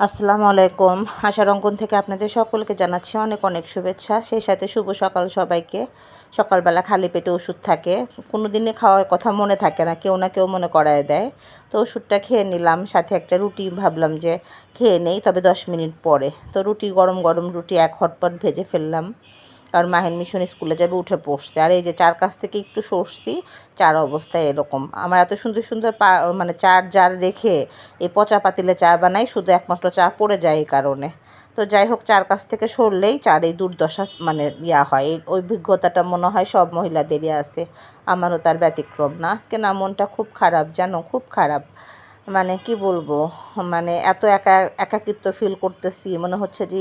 আসসালামু আলাইকুম। আশার অঙ্কন থেকে আপনাদের সকলকে জানাচ্ছি অনেক অনেক শুভেচ্ছা। সেই সাথে শুভ সকাল সবাইকে। সকালবেলা খালি পেটে ওষুধ থাকে। কোনো দিনে খাওয়ার কথা মনে থাকে না, কেউ না কেউ মনে করায় দেয়। তো ওষুধটা খেয়ে নিলাম, সাথে একটা রুটি ভাবলাম যে খেয়ে নেই, তবে দশ মিনিট পরে। তো রুটি, গরম গরম রুটি এক হটপট ভেজে ফেললাম। কারণ মাহিন মিশন স্কুলে যাবে, উঠে পড়ছে। আর এই যে চার কাছ থেকে একটু সরছি, চার অবস্থায় এরকম। আমার এত সুন্দর সুন্দর পা মানে চার জার রেখে এই পচা পাতিলে চা বানাই, শুধু একমাত্র চা পড়ে যায় এই কারণে। তো যাই হোক, চার কাছ থেকে সরলেই চার এই দুর্দশা মানে ইয়া হয়। এই অভিজ্ঞতাটা মনে হয় সব মহিলাদেরই আছে। আমারও তার ব্যতিক্রম না। আজকে না, মনটা খুব খারাপ, জানো? খুব খারাপ। মানে কি বলব মানে এত একা, একাকিত্ব ফিল করতেছি। মনে হচ্ছে যে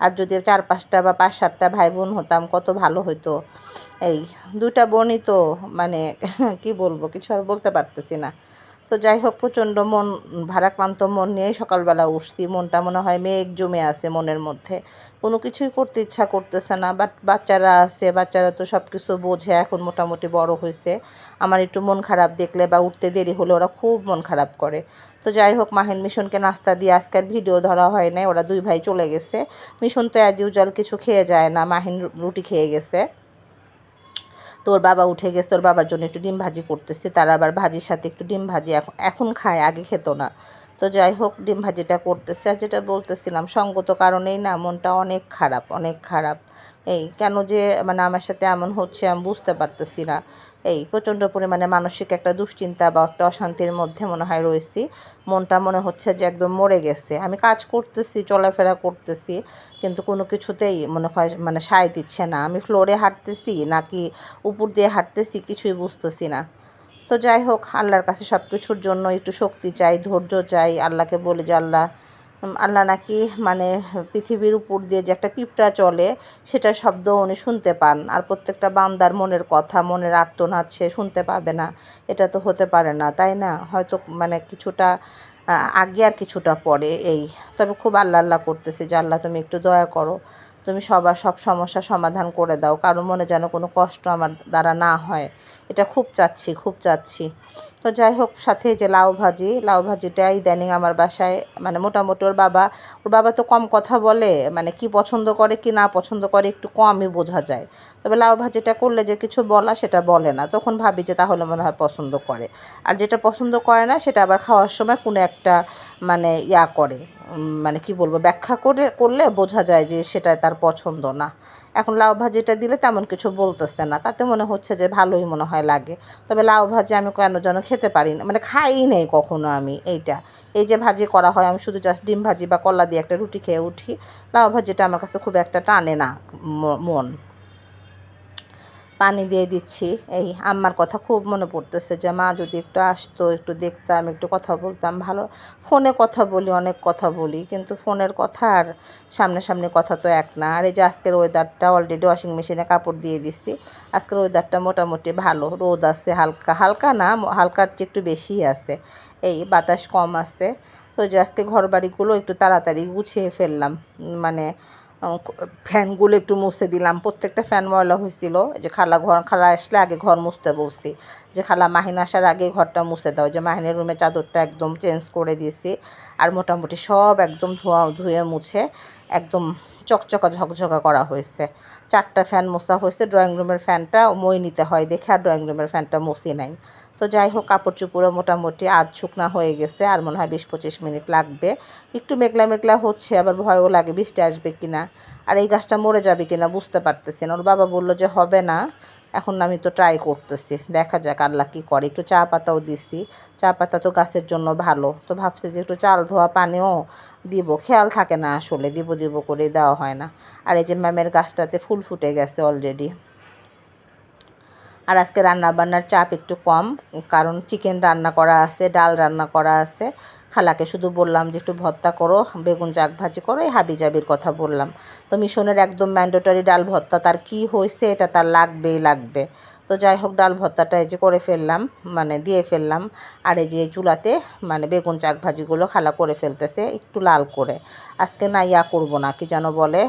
আর যদি চার পাঁচটা বা পাঁচ সাতটা ভাই বোন হতাম, কত ভালো হতো এই দুইটা বোনই তো মানে কি বলব, কিছু আর বলতে পারতেছি না। তো যাই হোক, প্রচণ্ড মন, ভারাক্রান্ত মন নিয়েই সকালবেলা উঠছি। মনটা মনে হয় মেঘ জমে আছে মনের মধ্যে। কোনো কিছুই করতে ইচ্ছা করতেছে না বাট বাচ্চারা আছে, বাচ্চারা তো সব কিছু বোঝে, এখন মোটামুটি বড় হয়েছে। আমার একটু মন খারাপ দেখলে বা উঠতে দেরি হলে ওরা খুব মন খারাপ করে। তো যাই হোক, মাহিন মিশনকে নাস্তা দিয়ে আজকের ভিডিও ধরা হয় নাই, ওরা দুই ভাই চলে গেছে। মিশন তো অ্যাজ ইউজুয়াল কিছু খেয়ে যায় না, মাহিন রুটি খেয়ে গেছে। তোর বাবা উঠে গেছে, তোর বাবার জন্য একটু ডিম ভাজি করতেছে, তারা আবার ভাজির সাথে একটু ডিম ভাজি এখন এখন খায়, আগে খেত না। তো যাই হোক, ডিম ভাজিটা করতেছে আর যেটা বলতেছিলাম, সঙ্গত কারণেই না মনটা অনেক খারাপ অনেক খারাপ। এই কেন যে মানে আমার সাথে এমন হচ্ছে আমি বুঝতে পারতেছি না। এই প্রচণ্ড পরিমাণে মানসিক একটা দুশ্চিন্তা বা একটা অশান্তির মধ্যে মনে হয় রয়েছি। মনটা মনে হচ্ছে যে একদম মরে গেছে। আমি কাজ করতেছি, চলাফেরা করতেছি, কিন্তু কোনো কিছুতেই মনে হয় মানে সায় দিচ্ছে না। আমি ফ্লোরে হাঁটতেছি নাকি উপর দিয়ে হাঁটতেছি কিছুই বুঝতেছি না। তো যাই হোক, আল্লাহর কাছে সব কিছুর জন্য একটু শক্তি চাই, ধৈর্য চাই, আল্লাহকে বলে যে আল্লাহ আল্লাহ নাকি মানে পৃথিবীর উপর দিয়ে যে একটা পিঁপড়া চলে, সেটার শব্দ উনি শুনতে পান। আর প্রত্যেকটা বান্দার মনের কথা, মনের আর্তনাদ সে শুনতে পাবে না। এটা তো হতে পারে না, তাই না? হয়তো মানে কিছুটা আগে আর কিছুটা পরে এই। তবে খুব আল্লাহ আল্লাহ করতেছি যে, আল্লাহ তুমি একটু দয়া করো। তুমি সবার সব সমস্যা সমাধান করে দাও। কারও মনে যেন কোনো কষ্ট আমার দ্বারা না হয়। এটা খুব চাচ্ছি খুব চাচ্ছি। তো যাই হোক, সাথে যে লাউ ভাজি, লাউ ভাজিটা ইদানিং আমার বাসায়। মানে মোটামুটি ওর বাবা ওর বাবা তো কম কথা বলে মানে কি পছন্দ করে, কি না পছন্দ করে একটু কমই বোঝা যায়। তবে লাউ ভাজিটা করলে যে কিছু বলা সেটা বলে না। তখন ভাবি যে তাহলে মনে হয় পছন্দ করে। আর যেটা পছন্দ করে না, সেটা আবার খাওয়ার সময় কোনো একটা মানে ইয়া করে। মানে কি বলব, ব্যাখ্যা করে, করলে বোঝা যায় যে সেটা তার পছন্দ না। এখন লাউ ভাজিটা দিলে তেমন কিছু বলতেছে না। তাতে মনে হচ্ছে যে ভালোই মনে হয় লাগে। তবে লাউ ভাজি আমি কেন যেন খেতে পারি না। মানে খাই নেই কখনো আমি এইটা। এই যে ভাজি করা হয়, আমি শুধু জাস্ট ডিম ভাজি বা কলা দিয়ে একটা রুটি খেয়ে উঠি। লাউ ভাজিটা আমার কাছে খুব একটা টানে না মন। পানি দিয়ে দিচ্ছি। এই আম্মার কথা খুব মনে পড়তেছে যে, মা, যদি একটু আসতো, একটু দেখতাম, একটু কথা বলতাম, ভালো। ফোনে কথা বলি, অনেক কথা বলি, কিন্তু ফোনের কথা আর সামনাসামনি কথা তো এক না। আর এই যে আজকের ওয়েদারটা অলরেডি ওয়াশিং মেশিনে কাপড় দিয়ে দিচ্ছি আজকের ওয়েদারটা মোটামুটি ভালো, রোদ আছে হালকা হালকা না হালকার চেয়ে একটু বেশিই আছে। এই বাতাস কম আছে। তো যে আজকে ঘর বাড়িগুলো একটু তাড়াতাড়ি গুছিয়ে ফেললাম মানে ফ্যানগুলো একটু মুছে দিলাম। প্রত্যেকটা ফ্যান ময়লা হয়েছিল যে খালা ঘর, খালা আসলে আগে ঘর মুছতে বলছি। যে খালা মাহিন আসার আগে ঘরটা মুছে দাও। যে মাহিনের রুমে চাদরটা একদম চেঞ্জ করে দিয়েছি। আর মোটামুটি সব একদম ধোয়া, ধুয়ে মুছে একদম চকচকা, ঝকঝকা করা হয়েছে। চারটা ফ্যান মোছা হয়েছে। ড্রয়িং রুমের ফ্যানটা মই নিতে হয় দেখে আর ড্রয়িং রুমের ফ্যানটা মুছি নাই। তো যাই হোক কাপড় চুপড়ও মোটামুটি আধ শুকনা হয়ে গেছে আর মনে হয় বিশ পঁচিশ মিনিট লাগবে। একটু মেঘলা মেঘলা হচ্ছে, আবার ভয়ও লাগে বৃষ্টি আসবে কিনা আর এই গাছটা মরে যাবে কিনা বুঝতে পারতেছি না। ওর বাবা বলল যে হবে না, এখন আমি তো ট্রাই করতেছি, দেখা যাক আল্লাহ কী করে। একটু চা পাতাও দিছি, চা পাতা তো গাছের জন্য ভালো। তো ভাবছি যে একটু চাল ধোয়া পানিও দিব, খেয়াল থাকে না আসলে, দিব দিব করে দেওয়া হয় না। আর এই যে ম্যামের গাছটাতে ফুল ফুটে গেছে অলরেডি আর আজকে রান্না বান্নার চাপ একটু কম, কারণ চিকেন রান্না করা আছে, ডাল রান্না করা আছে। খালাকে শুধু বললাম যে একটু ভর্তা করো, বেগুন জাগ ভাজি করো, এই হাবি জাবির কথা বললাম। তো মিশনের একদম ম্যান্ডেটরি ডাল ভর্তা, তার কি হয়েছে এটা তার লাগবেই লাগবে। তো যাই হোক, ডাল ভর্তাটা এই যে করে ফেললাম মানে দিয়ে ফেললাম। আর এই যে চুলাতে মানে বেগুন চাক ভাজিগুলো খালা করে ফেলতেছে, একটু লাল করে। আজকে না ইয়া করব না, কি যেন বলে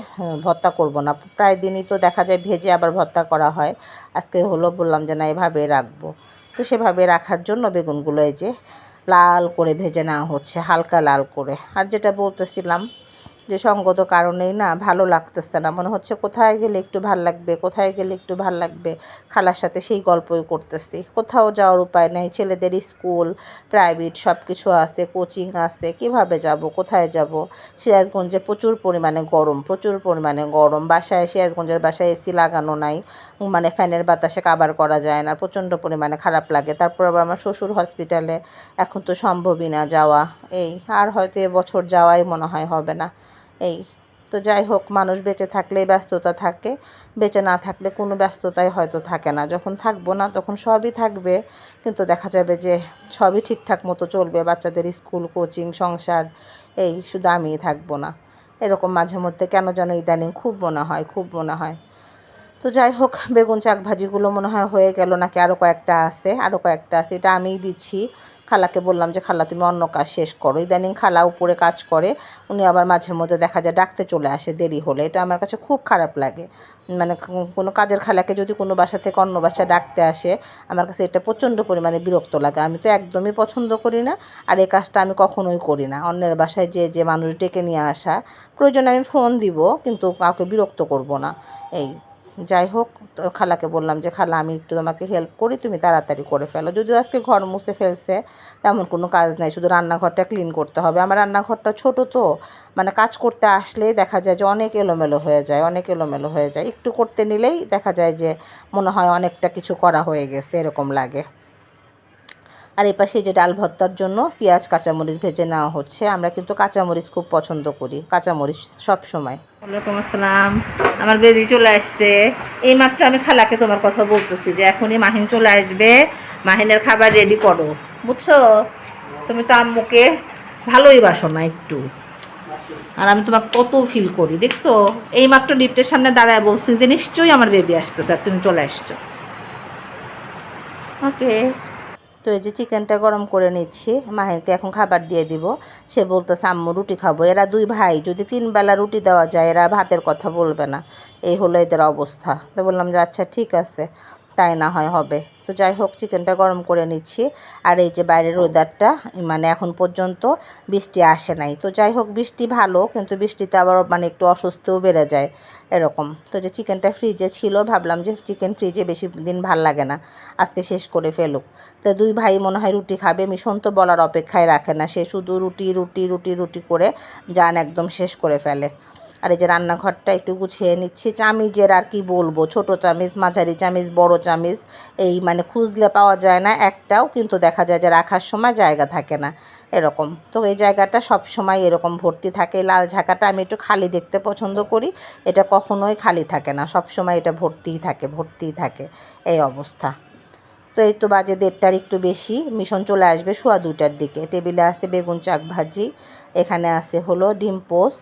ভর্তা করব না। প্রায় দিনই তো দেখা যায় ভেজে আবার ভর্তা করা হয়। আজকে হলো বললাম যে না, এভাবে রাখব। তো সেভাবে রাখার জন্য বেগুনগুলো এই যে লাল করে ভেজে নেওয়া হচ্ছে, হালকা লাল করে। আর যেটা বলতেছিলাম যে সঙ্গত কারণেই না ভালো লাগতেছে না। মনে হচ্ছে কোথায় গেলে একটু ভালো লাগবে, কোথায় গেলে একটু ভালো লাগবে? খালার সাথে সেই গল্পই করতেছি। কোথাও যাওয়ার উপায় নেই, ছেলেদের স্কুল, প্রাইভেট সব কিছু আছে, কোচিং আছে, কীভাবে যাব, কোথায় যাব? সিরাজগঞ্জে প্রচুর পরিমাণে গরম, প্রচুর পরিমাণে গরম। বাসায়, সিরাজগঞ্জের বাসায় এসি লাগানো নাই মানে ফ্যানের বাতাসে কাবার করা যায় না, প্রচণ্ড পরিমাণে খারাপ লাগে। তারপর আবার আমার শ্বশুর হসপিটালে এখন তো সম্ভবই না যাওয়া। এই, আর হয়তো এবছর যাওয়াই মনে হয় হবে না। এই, তো যাই হোক, মানুষ বেঁচে থাকলেই ব্যস্ততা থাকে। বেঁচে না থাকলে কোনো ব্যস্ততাই হয়তো থাকে না। যখন থাকব না, তখন সবই থাকবে। কিন্তু দেখা যাবে যে সবই ঠিকঠাক মতো চলবে। বাচ্চাদের স্কুল, কোচিং, সংসার, এই শুধু আমিই থাকব না। এরকম মাঝে মধ্যে কেন যেন ইদানিং খুব মনে হয়, খুব মনে হয়। তো যাই হোক, বেগুন, চাক ভাজিগুলো মনে হয় হয়ে গেল নাকি? আরও কয়েকটা আছে আরও কয়েকটা আছে। এটা আমিই দিচ্ছি। খালাকে বললাম যে, খালা, তুমি অন্য কাজ শেষ করো। ইদানিং খালা উপরে কাজ করে, উনি আবার মাঝে মধ্যে দেখা যায় ডাকতে চলে আসে দেরি হলে। এটা আমার কাছে খুব খারাপ লাগে। মানে কোনো কাজের খালাকে যদি কোনো বাসা থেকে অন্য বাসা ডাকতে আসে, আমার কাছে এটা প্রচণ্ড পরিমাণে বিরক্ত লাগে। আমি তো একদমই পছন্দ করি না আর এই কাজটা আমি কখনোই করি না। অন্যের বাসায় যে যে মানুষ ডেকে নিয়ে আসা, প্রয়োজনে আমি ফোন দিব, কিন্তু কাউকে বিরক্ত করব না। এই যাই হোক খালাকে বললাম যে, খালা, আমি একটু তোমাকে হেল্প করি, তুমি তাড়াতাড়ি করে ফেলো। যদিও আজকে ঘর মুছে ফেলছে, তেমন কোনো কাজ নাই, শুধু রান্নাঘরটা ক্লিন করতে হবে। আমার রান্নাঘরটা ছোট তো মানে কাজ করতে আসলে দেখা যায় যে, অনেক এলোমেলো হয়ে যায়, অনেক এলোমেলো হয়ে যায়। একটু করতে নিলেই দেখা যায় যে, মনে হয় অনেকটা কিছু করা হয়ে গেছে, এরকম লাগে। আর এ পাশে যে ডাল ভর্তার জন্য পেঁয়াজ কাঁচামরিচ ভেজে নেওয়া হচ্ছে। আমরা কিন্তু কাঁচামরিচ খুব পছন্দ করি কাঁচামরিচ সব সময়। ওয়ালাইকুম আসসালাম। আমার বেবি চলে আসছে। এই মাত্র আমি খালাকে তোমার কথা বলতেছি যে এখনই মাহিন চলে আসবে। মাহিনের খাবার রেডি করো। বুঝছ? তুমি তো আম্মুকে ভালোই বাসো না একটু। আর আমি তোমাকে কত ফিল করি দেখছ? এই মাত্র লিফটের সামনে দাঁড়ায় বলছি যে নিশ্চয়ই আমার বেবি আসতেছে আর তুমি চলে আসছো। ওকে তো এই যে চিকেনটা গরম করে নিচ্ছি মাহিরকে এখন খাবার দিয়ে দিব। সে বলতেছে, আম্মু, রুটি খাব। এরা দুই ভাই, যদি তিন বেলা রুটি দেওয়া যায়, এরা ভাতের কথা বলবে না। এই হলো এদের অবস্থা। তো বললাম যে আচ্ছা ঠিক আছে। তাই না হয় হবে। তো যাই হোক চিকেনটা গরম করে নিচ্ছি। আর এই যে বাইরের ওয়েদারটা মানে এখন পর্যন্ত বৃষ্টি আসে নাই। তো যাই হোক, বৃষ্টি ভালো, কিন্তু বৃষ্টিতে আবার মানে একটু অসুস্থও বেড়ে যায় এরকম। তো যে চিকেনটা ফ্রিজে ছিল, ভাবলাম যে চিকেন ফ্রিজে বেশি দিন ভালো লাগে না। আজকে শেষ করে ফেলুক। তো দুই ভাই মনে হয় রুটি খাবে, মিশন তো বলার অপেক্ষায় রাখে না। সে শুধু রুটি রুটি রুটি রুটি করে যান একদম শেষ করে ফেলে। আর এই যে রান্নাঘরটা একটু গুছিয়ে নিচ্ছি। চামিজের আর কি বলব? ছোট চামিজ, মাঝারি চামিজ, বড় চামিজ, এই মানে খুঁজলে পাওয়া যায় না। একটাও কিন্তু দেখা যায় যে রাখার সময় জায়গা থাকে না। এরকম। তো এই জায়গাটা সব সময় এরকম ভর্তি থাকে। লাল ঝাঁকাটা আমি একটু খালি দেখতে পছন্দ করি। এটা কখনোই খালি থাকে না। সব সময় এটা ভর্তিই থাকে ভর্তিই থাকে। এই অবস্থা। তো এই তো বাজে দেড়টার একটু বেশি। মিশন চলে আসবে সোয়া দুটার দিকে। টেবিলে আছে বেগুন চাক ভাজি। এখানে আছে হলো ডিম পোস্ট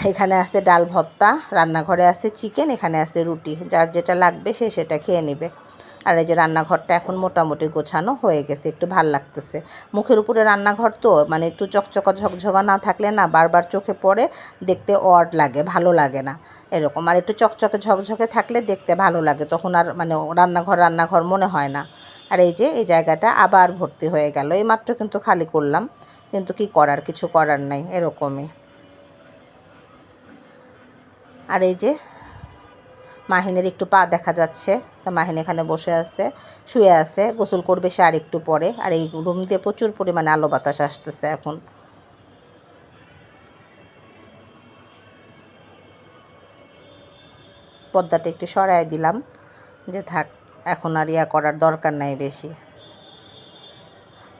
এখানে আছে ডাল ভর্তা, রান্নাঘরে আছে চিকেন, এখানে আছে রুটি। যার যেটা লাগবে সে সেটা খেয়ে নেবে। আর এই যে রান্নাঘরটা এখন মোটামুটি গোছানো হয়ে গেছে, একটু ভালো লাগতেছে। মুখের উপরে রান্নাঘর তো মানে একটু চকচকা ঝকঝকা না থাকলে না বারবার চোখে পড়ে, দেখতে অড লাগে, ভালো লাগে না। এরকম। আর একটু চকচকে ঝকঝকে থাকলে দেখতে ভালো লাগে, তখন আর মানে রান্নাঘর রান্নাঘর মনে হয় না। আর এই যে, এই জায়গাটা আবার ভর্তি হয়ে গেল। এই মাত্র কিন্তু খালি করলাম, কিন্তু কি করার, কিছু করার নাই, এরকমই। আর এই যে মাহিনের একটু পা দেখা যাচ্ছে, তা মাহিন এখানে বসে আছে, শুয়ে আছে, গোসল করবে সে আর একটু পরে, আর এই রুম দিয়ে প্রচুর পরিমাণে আলো বাতাস আসতেছে এখন। পর্দাটা একটু সরাই দিলাম, যে থাক, এখন আর ইয়া করার দরকার নাই বেশি।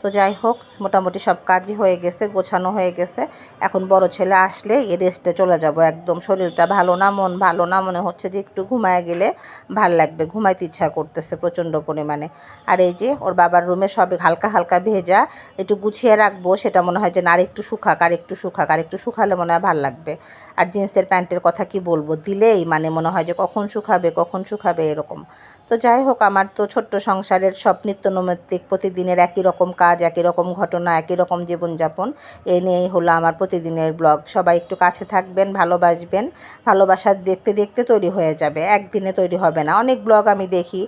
তো যাই হোক, মোটামুটি সব কাজই হয়ে গেছে, গোছানো হয়ে গেছে। এখন বড় ছেলে আসলে রেস্টে চলে যাব। একদম শরীরটা ভালো না, মন ভালো না, মনে হচ্ছে যে একটু ঘুমায় গেলে ভালো লাগবে। ঘুমাইতে ইচ্ছা করতেছে প্রচণ্ড পরিমাণে। আর এই যে ওর বাবার রুমে সব হালকা হালকা ভেজা, একটু গুছিয়ে রাখব, সেটা মনে হয় যে না, আর একটু শুকাক, আর একটু শুকাক, আর একটু শুকালে মনে হয় ভালো লাগবে। আর জিন্সের প্যান্টের কথা কি বলব? দিলেই মানে মনে হয় যে কখন শুকাবে কখন শুকাবে এরকম। তো যাই হোক, আমার তো ছোট্ট সংসারের সব নিত্য নৈমিত্তিক প্রতিদিনের একই রকম কাজ, একই রকম ঘটনা, একই রকম জীবনযাপন, এ নিয়েই হলো আমার প্রতিদিনের ব্লগ। সবাই একটু কাছে থাকবেন, ভালোবাসবেন, ভালোবাসা দেখতে দেখতে তৈরি হয়ে যাবে, একদিনে তৈরি হবে না। অনেক ব্লগ আমি দেখি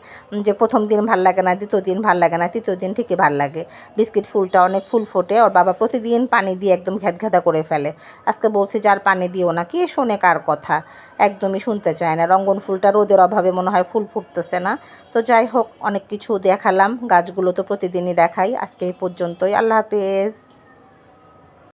যে প্রথম দিন ভালো লাগে না, দ্বিতীয় দিন ভালো লাগে না, তৃতীয় দিন ঠিকই ভালো লাগে। বিস্কিট ফুলটা অনেক ফুল ফোটে, ওর বাবা প্রতিদিন পানি দিয়ে একদম ঘ্যাতা করে ফেলে। আজকে বলছি যার পানি দিও না কে শোনে কার কথা। একদমই শুনতে চায় না। রঙ্গন ফুলটা রোদের অভাবে মনে হয় ফুল ফুটতেছে না। তো যাই হোক, অনেক কিছু দেখালাম। গাছগুলো তো প্রতিদিনই দেখাই। আজকে এই পর্যন্তই। আল্লাহ হাফেজ।